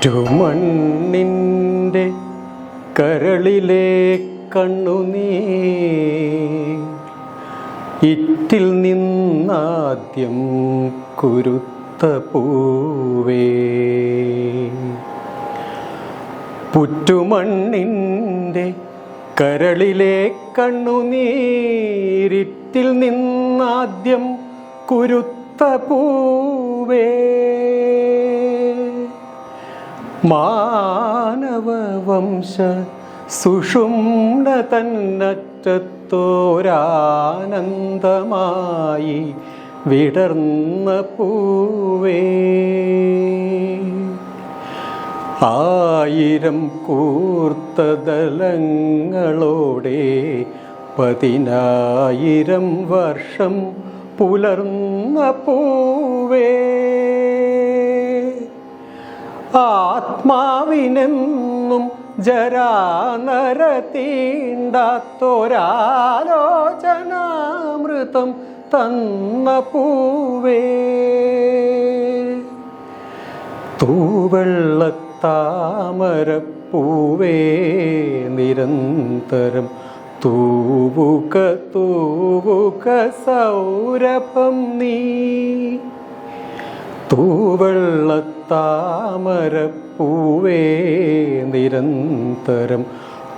പുറ്റുമണ്ണിന്റെ കരളിലെ കണ്ണുനീ ഇറ്റിൽ നിന്നാദ്യം കുരുത്ത പൂവേ. പുറ്റുമണ്ണിന്റെ കരളിലെ കണ്ണുനീരിറ്റിൽ നിന്നാദ്യം കുരുത്ത പൂവേ. മാനവവംശ സുഷുമ്ന തന്നറ്റത്തോരാനന്ദമായി വിടർന്ന പൂവേ. ആയിരം കൂർത്തതലങ്ങളോടെ പതിനായിരം വർഷം പുലർന്ന പൂവേ. ആത്മാവിനെന്നും ജരാനര തീണ്ടാത്തൊരാലോചനാമൃതം തന്ന പൂവേ. തൂവെള്ളത്താമരപ്പൂവേ നിരന്തരം തൂവുക തൂവുക സൗരഭം നീ. തൂവെള്ളത്താമരപ്പൂവേ നിരന്തരം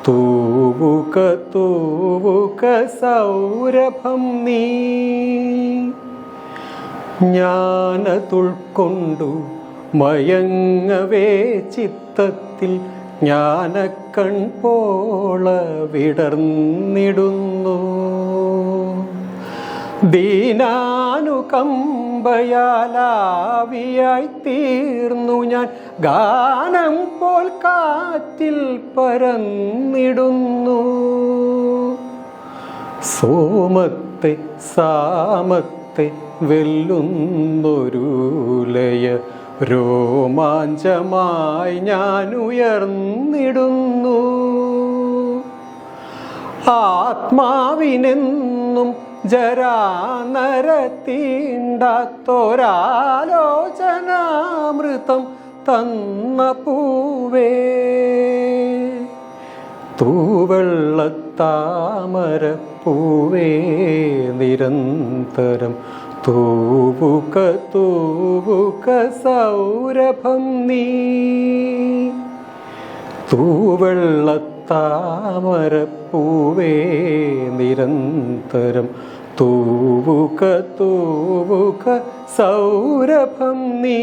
തൂവുക തൂവുക സൗരഭം നീ. ജ്ഞാനതുൾക്കൊണ്ടു മയങ്ങവേ ചിത്തത്തിൽ ജ്ഞാനക്കൺ പോള വിടർന്നിടുന്നു. ദീനാനുകമ്പയാലാവിയായി തീർന്നു ഞാൻ. ഗാനം പോൽ കാറ്റിൽ പരന്നിടുന്നു. സോമത്തെ സാമത്തെ വെല്ലുന്നൊരു ലയ രോമാഞ്ചമായി ഞാൻ ഉയർന്നിടുന്നു. ആത്മാവിനെന്നും ജരാനര തീണ്ടാത്തൊരാലോചനാമൃതം തന്ന പൂവേ. തൂവെള്ളത്താമര പൂവേ നിരന്തരം തൂവുക തൂവുക സൗരഭം നീ. തൂവെള്ളത്താമര പൂവേ നിരന്തരം തൂവുക തൂവുക സൗരഭം നീ.